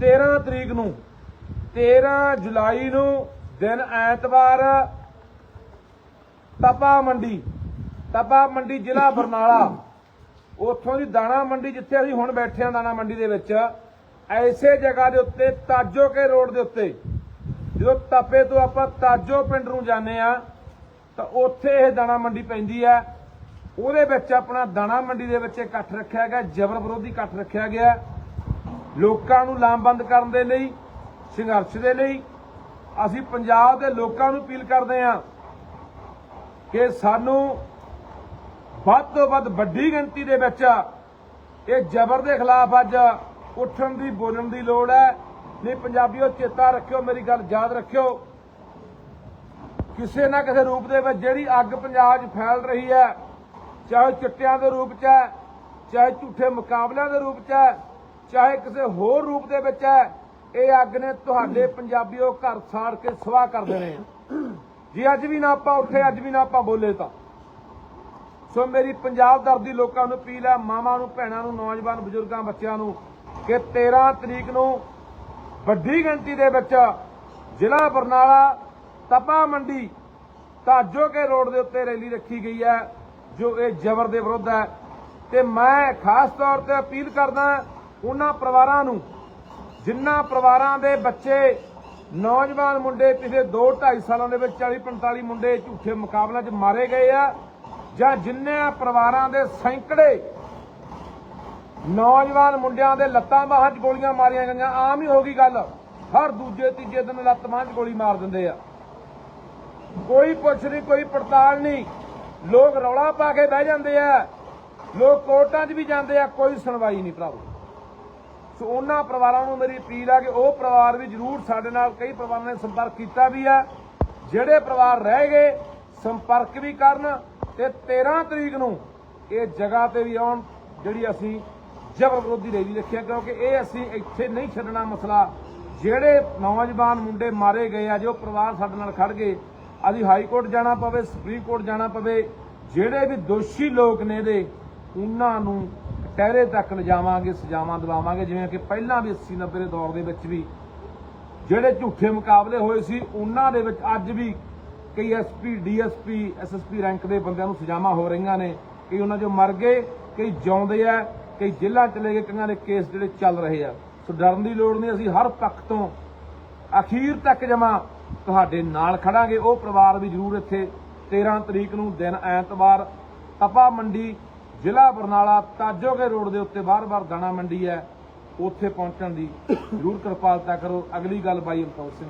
13 ਤਰੀਕ ਨੂੰ 13 ਜੁਲਾਈ ਨੂੰ ਦਿਨ ਐਤਵਾਰ ਤਪਾ ਮੰਡੀ ਤਪਾ ਮੰਡੀ ਜ਼ਿਲ੍ਹਾ ਬਰਨਾਲਾ। ਉੱਥੋਂ ਦੀ ਦਾਣਾ ਮੰਡੀ ਜਿੱਥੇ ਅਸੀਂ ਹੁਣ ਬੈਠੇ ਹਾਂ ਦਾਣਾ ਮੰਡੀ ਦੇ ਵਿੱਚ, ਐਸੇ ਜਗ੍ਹਾ ਦੇ ਉੱਤੇ, ਤਾਜੋ ਕੇ ਰੋਡ ਦੇ ਉੱਤੇ, ਜਦੋਂ ਤਪੇ ਤੋਂ ਆਪਾਂ ਤਾਜੋ ਪਿੰਡ ਨੂੰ ਜਾਂਦੇ ਆ ਤਾਂ ਉੱਥੇ ਇਹ ਦਾਣਾ ਮੰਡੀ ਪੈਂਦੀ ਹੈ। ਉਹਦੇ ਵਿੱਚ ਆਪਣਾ ਦਾਣਾ ਮੰਡੀ ਦੇ ਵਿੱਚ ਇਕੱਠ ਰੱਖਿਆ ਗਿਆ, ਜਬਰ ਵਿਰੋਧੀ ਇਕੱਠ ਰੱਖਿਆ ਗਿਆ। ਲੋਕਾਂ ਨੂੰ ਲਾਮਬੰਦ ਕਰਨ ਦੇ ਲਈ, ਸੰਘਰਸ਼ ਦੇ ਲਈ, ਅਸੀਂ ਪੰਜਾਬ ਦੇ ਲੋਕਾਂ ਨੂੰ ਅਪੀਲ ਕਰਦੇ ਹਾਂ ਕਿ ਸਾਨੂੰ ਵੱਧ ਤੋਂ ਵੱਧ ਵੱਡੀ ਗਿਣਤੀ ਦੇ ਵਿੱਚ ਇਹ ਜ਼ਬਰ ਦੇ ਖਿਲਾਫ ਅੱਜ ਉੱਠਣ ਦੀ, ਬੋਲਣ ਦੀ ਲੋੜ ਹੈ। ਨਹੀਂ ਪੰਜਾਬੀਓ, ਚੇਤਾ ਰੱਖਿਓ, ਮੇਰੀ ਗੱਲ ਯਾਦ ਰੱਖਿਓ। ਕਿਸੇ ਨਾ ਕਿਸੇ ਰੂਪ ਦੇ ਵਿੱਚ ਜਿਹੜੀ ਅੱਗ ਪੰਜਾਬ 'ਚ ਫੈਲ ਰਹੀ ਹੈ, ਚਾਹੇ ਚਿੱਟਿਆਂ ਦੇ ਰੂਪ 'ਚ ਹੈ, ਚਾਹੇ ਝੂਠੇ ਮੁਕਾਬਲਿਆਂ ਦੇ ਰੂਪ 'ਚ ਹੈ ਚਾਹੇ ਕਿਸੇ ਹੋਰ ਰੂਪ ਦੇ ਵਿੱਚ ਹੈ, ਇਹ ਅੱਗ ਨੇ ਤੁਹਾਡੇ ਪੰਜਾਬੀਓ ਘਰ ਸਾੜ ਕੇ ਸਵਾਹ ਕਰ ਦੇਣੇ ਆ। ਜੇ ਅੱਜ ਵੀ ਨਾ ਆਪਾਂ ਉੱਠੇ ਅੱਜ ਵੀ ਨਾ ਆਪਾਂ ਬੋਲੇ ਤਾਂ। ਸੋ ਮੇਰੀ ਪੰਜਾਬ ਦਰਦੀ ਲੋਕਾਂ ਨੂੰ ਅਪੀਲ ਹੈ, ਮਾਵਾਂ ਨੂੰ, ਭੈਣਾਂ ਨੂੰ, ਨੌਜਵਾਨ, ਬਜ਼ੁਰਗਾਂ, ਬੱਚਿਆਂ ਨੂੰ, ਕਿ 13 ਤਰੀਕ ਨੂੰ ਵੱਡੀ ਗਿਣਤੀ ਦੇ ਵਿੱਚ ਜ਼ਿਲ੍ਹਾ ਬਰਨਾਲਾ, ਤਪਾ ਮੰਡੀ ਤਾਜੋ ਕੇ ਰੋਡ ਦੇ ਉੱਤੇ ਰੈਲੀ ਰੱਖੀ ਗਈ ਹੈ, ਜੋ ਇਹ ਜ਼ਬਰ ਦੇ ਵਿਰੁੱਧ ਹੈ। ਤੇ ਮੈਂ ਖਾਸ ਤੌਰ ਤੇ ਅਪੀਲ ਕਰਦਾ ਉਹਨਾਂ ਪਰਿਵਾਰਾਂ ਨੂੰ ਜਿਨ੍ਹਾਂ ਪਰਿਵਾਰਾਂ ਦੇ ਬੱਚੇ, ਨੌਜਵਾਨ ਮੁੰਡੇ ਪਿਛਲੇ 2 2.5 ਸਾਲਾਂ ਦੇ ਵਿੱਚ 40 45 ਮੁੰਡੇ ਝੂਠੇ ਮੁਕਾਬਲਿਆਂ 'ਚ ਮਾਰੇ ਗਏ ਆ, ਜਾਂ ਜਿੰਨੇ ਪਰਿਵਾਰਾਂ ਦੇ ਸੈਂਕੜੇ ਨੌਜਵਾਨ ਮੁੰਡਿਆਂ ਦੇ ਲੱਤਾਂ ਬਾਹਾਂ 'ਚ ਗੋਲੀਆਂ ਮਾਰੀਆਂ ਗਈਆਂ, ਆਮ ਹੀ ਹੋ ਗਈ ਗੱਲ। ਹਰ ਦੂਜੇ, ਤੀਜੇ ਦਿਨ ਲੱਤ ਬਾਹਾਂ 'ਚ ਗੋਲੀ ਮਾਰ ਦਿੰਦੇ ਆ। ਕੋਈ ਪੁੱਛ ਨਹੀਂ, ਕੋਈ ਪੜਤਾਲ ਨਹੀਂ। ਲੋਕ ਰੌਲਾ ਪਾ ਕੇ ਬਹਿ ਜਾਂਦੇ ਆ। ਲੋਕ ਕੋਰਟਾਂ 'ਚ ਵੀ ਜਾਂਦੇ ਆ, ਕੋਈ ਸੁਣਵਾਈ ਨਹੀਂ ਭਰਾਵੋ। ਸੋ ਉਹਨਾਂ ਪਰਿਵਾਰਾਂ ਨੂੰ ਮੇਰੀ ਅਪੀਲ ਆ ਕਿ ਉਹ ਪਰਿਵਾਰ ਵੀ ਜਰੂਰ ਸਾਡੇ ਨਾਲ ਕਈ ਪਰਿਵਾਰਾਂ ਨੇ ਸੰਪਰਕ ਕੀਤਾ ਵੀ ਆ। ਜਿਹੜੇ ਪਰਿਵਾਰ ਰਹਿ ਗਏ, ਸੰਪਰਕ ਵੀ ਕਰਨ ਤੇ 13 ਤਰੀਕ ਨੂੰ ਇਹ ਜਗ੍ਹਾ ਤੇ ਵੀ ਆਉਣ ਜਿਹੜੀ ਅਸੀਂ ਜ਼ਬਰ ਵਿਰੋਧੀ ਰੈਲੀ ਰੱਖਿਆ ਕਿਉਂਕਿ ਇਹ ਅਸੀਂ ਇੱਥੇ ਨਹੀਂ ਛੱਡਣਾ ਮਸਲਾ। ਜਿਹੜੇ ਨੌਜਵਾਨ ਮੁੰਡੇ ਮਾਰੇ ਗਏ ਆ, ਜੋ ਪਰਿਵਾਰ ਸਾਡੇ ਨਾਲ ਖੜ ਗਏ, ਅਸੀਂ ਹਾਈ ਕੋਰਟ ਜਾਣਾ ਪਵੇ, ਸੁਪਰੀਮ ਕੋਰਟ ਜਾਣਾ ਪਵੇ, ਜਿਹੜੇ ਵੀ ਦੋਸ਼ੀ ਲੋਕ ਨੇ ਇਹਦੇ, ਉਹਨਾਂ ਨੂੰ ਟਹਿਰੇ ਤੱਕ ਲਿਜਾਵਾਂਗੇ, ਸਜ਼ਾਵਾਂ ਦਿਵਾਵਾਂਗੇ, ਜਿਵੇਂ ਕਿ ਪਹਿਲਾਂ ਵੀ 80 90 ਦੇ ਦੌਰ ਦੇ ਵਿੱਚ ਵੀ ਜਿਹੜੇ ਝੂਠੇ ਮੁਕਾਬਲੇ ਹੋਏ ਸੀ, ਉਹਨਾਂ ਦੇ ਵਿੱਚ ਅੱਜ ਵੀ ਕਈ ਐਸਪੀ ਡੀਐਸਪੀ ਐਸਐਸਪੀ ਰੈਂਕ ਦੇ ਬੰਦਿਆਂ ਨੂੰ ਸਜ਼ਾਵਾਂ ਹੋ ਰਹੀਆਂ ਨੇ। ਕਈ ਉਹਨਾਂ ਚੋਂ ਮਰ ਗਏ, ਕਈ ਜਿਉਂਦੇ ਆ, ਕਈ ਜੇਲ੍ਹਾਂ ਚਲੇ ਗਏ, ਕਈਆਂ ਦੇ ਕੇਸ ਜਿਹੜੇ ਚੱਲ ਰਹੇ ਆ। ਸੋ ਡਰਨ ਦੀ ਲੋੜ ਨਹੀਂ, ਅਸੀਂ ਹਰ ਪੱਖ ਤੋਂ ਅਖੀਰ ਤੱਕ ਜਮਾ ਤੁਹਾਡੇ ਨਾਲ ਖੜਾਂਗੇ। ਉਹ ਪਰਿਵਾਰ ਵੀ ਜ਼ਰੂਰ ਇੱਥੇ 13 ਤਰੀਕ ਨੂੰ ਦਿਨ ਐਤਵਾਰ ਤਪਾ ਮੰਡੀ ਜ਼ਿਲ੍ਹਾ ਬਰਨਾਲਾ ਤਾਜੋਗੇ ਰੋਡ ਦੇ ਉੱਤੇ ਬਾਰ-ਬਾਰ ਦਾਣਾ ਮੰਡੀ ਹੈ। ਉੱਥੇ ਪਹੁੰਚਣ ਦੀ ਜ਼ਰੂਰ ਕਿਰਪਾਲਤਾ ਕਰੋ। ਅਗਲੀ ਗੱਲ ਬਾਈ ਅਮਤੌਰ ਸਿੰਘ